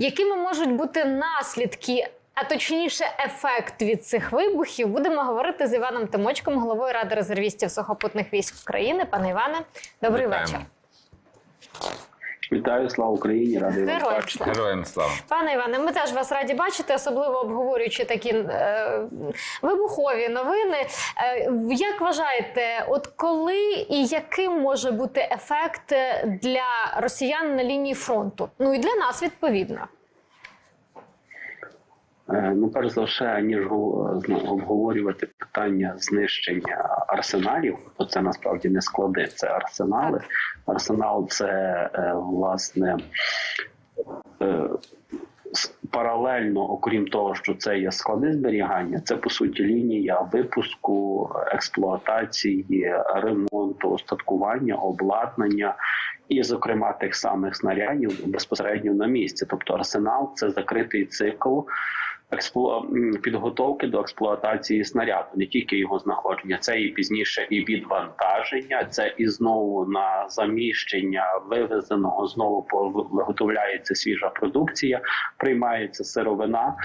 Якими можуть бути наслідки, а точніше, ефект від цих вибухів? Будемо говорити з Іваном Тимочком, головою ради резервістів сухопутних військ України. Пане Іване, добрий Вітаємо. вечір. Вітаю, слава Україні, радий Героям бачити. слава. Героям слава. Пане Іване, ми теж вас раді бачити, особливо обговорюючи такі е, вибухові новини. Е, як вважаєте, от коли і яким може бути ефект для росіян на лінії фронту? Ну і для нас відповідно. Е, Ну, перш за все, ніж го- обговорювати питання знищення арсеналів, то це насправді не склади, це арсенали. Арсенал це е, власне. е, Паралельно, окрім того, що це є склади зберігання, це по суті лінія випуску, експлуатації, ремонту, остаткування, обладнання і, зокрема, тих самих снарядів безпосередньо на місці. Тобто арсенал це закритий цикл підготовки до експлуатації снаряду, не тільки його знаходження, це і пізніше і відвантаження, це і знову на заміщення вивезеного знову виготовляється свіжа продукція, приймається сировина.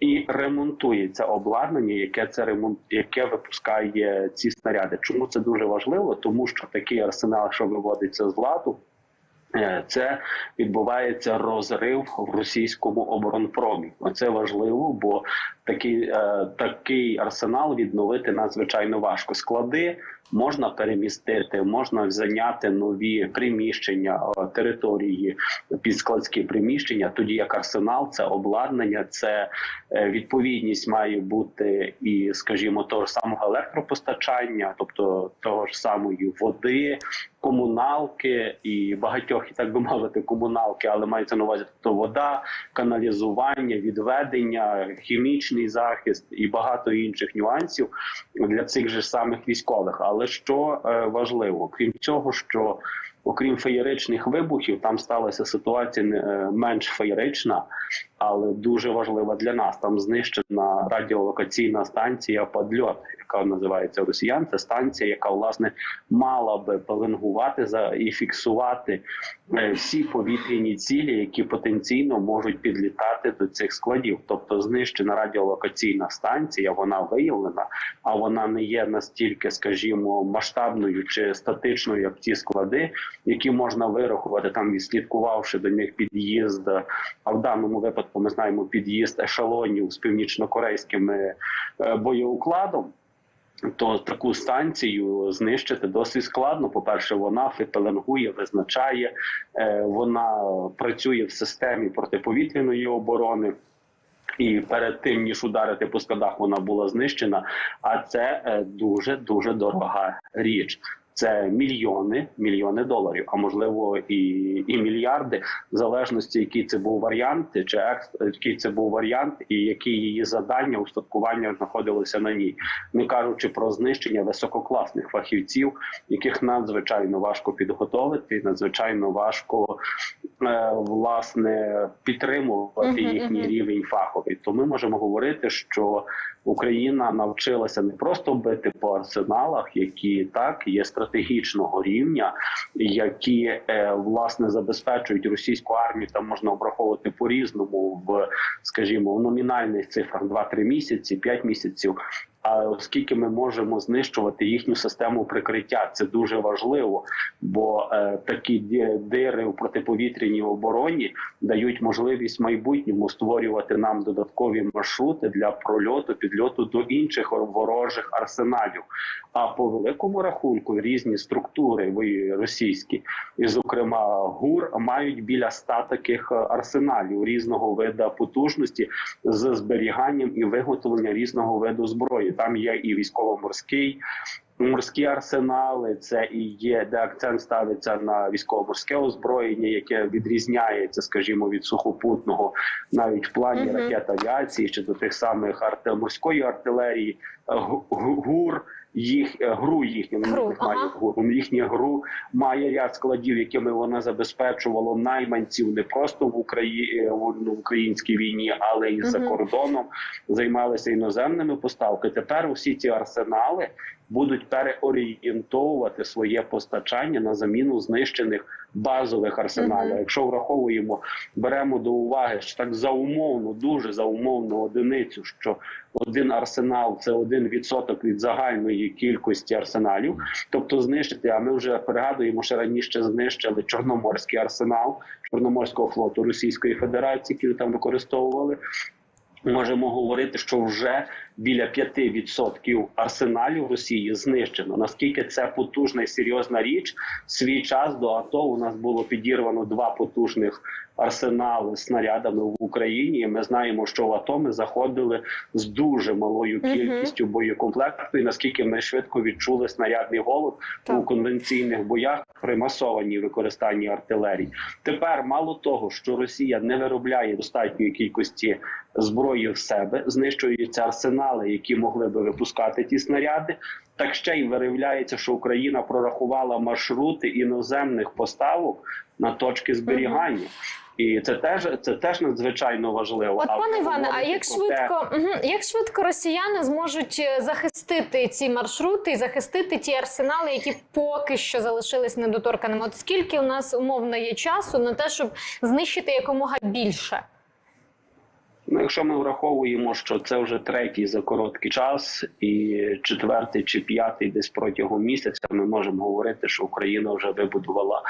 І ремонтується обладнання, яке це ремонт, яке випускає ці снаряди. Чому це дуже важливо? Тому що такий арсенал, що виводиться з ладу, Це відбувається розрив в російському оборонпромі. Це важливо, бо такий, е, такий арсенал відновити надзвичайно важко. Склади можна перемістити, можна зайняти нові приміщення, е, території під складські приміщення. Тоді як арсенал, це обладнання, це е, відповідність має бути і, скажімо, того ж самого електропостачання, тобто того ж самої води, комуналки і багатьох, і так би мовити, комуналки, але мається на увазі тобто вода, каналізування, відведення, хімічний захист і багато інших нюансів для цих же самих військових. Але що е, важливо, крім цього, що окрім феєричних вибухів, там сталася ситуація е, менш феєрична, але дуже важлива для нас. Там знищена радіолокаційна станція Падльот, яка називається Росіян. Це станція, яка власне мала би пеленгувати за і фіксувати е, всі повітряні цілі, які потенційно можуть підлітати до цих складів. Тобто знищена радіолокаційна станція, вона виявлена, а вона не є настільки, скажімо, масштабною чи статичною, як ті склади, які можна вирахувати там, відслідкувавши до них під'їзд. А в даному випадку ми знаємо під'їзд ешелонів з північнокорейськими е, боєукладом. То таку станцію знищити досить складно. По перше, вона фіпеленгує, визначає, е, вона працює в системі протиповітряної оборони. І перед тим ніж ударити по складах, вона була знищена. А це е, дуже дуже дорога річ. Це мільйони, мільйони доларів, а можливо і, і мільярди, в залежності, який це був варіант, чи екс, який це був варіант, і які її завдання устаткування знаходилися на ній, не кажучи про знищення висококласних фахівців, яких надзвичайно важко підготовити, надзвичайно важко е, власне підтримувати їхній рівень фаховий. То ми можемо говорити, що Україна навчилася не просто бити по арсеналах, які так є стратегічного рівня, які е, власне забезпечують російську армію. Там можна обраховувати по різному в, скажімо, в номінальних цифрах 2-3 місяці, 5 місяців. Оскільки ми можемо знищувати їхню систему прикриття, це дуже важливо, бо е, такі дири у протиповітряній обороні дають можливість в майбутньому створювати нам додаткові маршрути для прольоту, підльоту до інших ворожих арсеналів. А по великому рахунку різні структури російські, і зокрема ГУР, мають біля ста таких е, арсеналів різного виду потужності з зберіганням і виготовленням різного виду зброї. Там є і військово-морський. Морські арсенали це і є, де акцент ставиться на військово-морське озброєння, яке відрізняється, скажімо, від сухопутного, навіть в плані Мгм. ракет авіації чи до тих самих арте- морської артилерії, Е, гу- гу- гур. Їх е, гру їхню Гру, ага. гру. Їхня гру має ряд складів, якими вона забезпечувала найманців не просто в Україні в українській війні, але і за кордоном займалися іноземними поставками. Тепер усі ці арсенали будуть переорієнтовувати своє постачання на заміну знищених базових арсеналів. Мгм. Якщо враховуємо, беремо до уваги, що так за умовну, дуже за умовну одиницю, що один арсенал це один відсоток від загальної кількості арсеналів, тобто знищити. А ми вже пригадуємо, що раніше знищили Чорноморський арсенал Чорноморського флоту Російської Федерації, який там використовували. Можемо говорити, що вже біля 5% арсеналів Росії знищено. Наскільки це потужна і серйозна річ? Свій час до АТО у нас було підірвано два потужних арсенали снарядами в Україні. І Ми знаємо, що в АТО ми заходили з дуже малою кількістю боєкомплекту, і наскільки ми швидко відчули снарядний голод Так. у конвенційних боях при масованій використанні артилерії. Тепер мало того, що Росія не виробляє достатньої кількості зброї в себе, знищуються арсенали, які могли би випускати ті снаряди. Так ще й виявляється, що Україна прорахувала маршрути іноземних поставок на точки зберігання. І це теж це теж надзвичайно важливо. От, пане Іване, а як про те- швидко, як швидко росіяни зможуть е, захистити ці маршрути і захистити ті арсенали, які поки що залишились недоторканими? От скільки у нас умовно є часу на те, щоб знищити якомога більше? Якщо ми враховуємо, що це вже третій за короткий час, і четвертий чи п'ятий десь протягом місяця, ми можемо говорити, що Україна вже вибудувала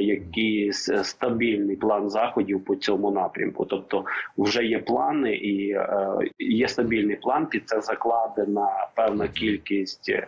якийсь стабільний план заходів по цьому напрямку. Тобто, вже є плани і е, є стабільний план. Під це закладена певна кількість е,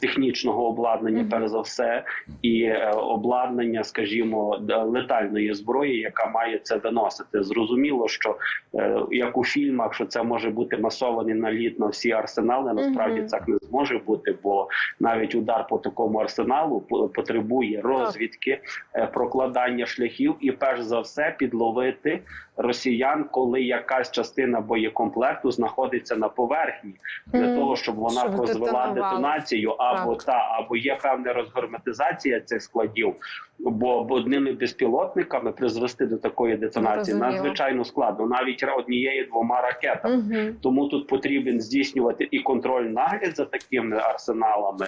технічного обладнання, перш за все, і е, обладнання, скажімо, летальної зброї, яка має це виносити. Зрозуміло, що е, як у фільмах, що це може бути масований наліт на всі арсенали. Насправді так не зможе бути, бо навіть удар по такому арсеналу по- потребує розвідки, е, прокладання шляхів і перш за все підловити росіян, коли якась частина боєкомплекту знаходиться на поверхні, для того, щоб вона Щоб розвела детонацію, або Так. та або є певна розгерметизація цих складів. Бо бо одними безпілотниками призвести до такої детонації надзвичайно складно, навіть однією двома ракетами. Угу. Тому тут потрібен здійснювати і контроль нагляд за такими арсеналами,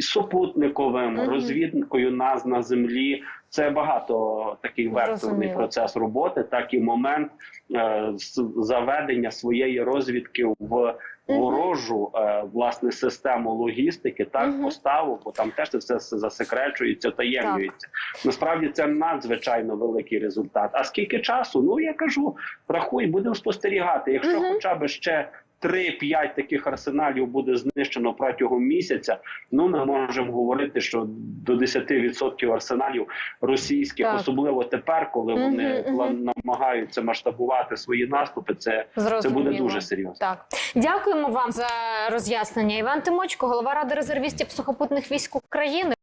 супутниковим Мгм. розвідкою нас на землі. Це багато такий векторний процес роботи, так і момент е, заведення своєї розвідки в ворожу е, власне систему логістики, так Мгм. поставу, бо там теж це все засекречується, таємнюється. Насправді це надзвичайно великий результат. А скільки часу? Ну я кажу, рахуй, будемо спостерігати. Якщо Мгм. хоча б ще 3-5 таких арсеналів буде знищено протягом місяця, ну ми можемо говорити, що до 10% арсеналів російських, Так. особливо тепер, коли Мгм, вони план- намагаються масштабувати свої наступи, це, це буде дуже серйозно. Так, дякуємо вам за роз'яснення. Іван Тимочко, голова ради резервістів сухопутних військ України.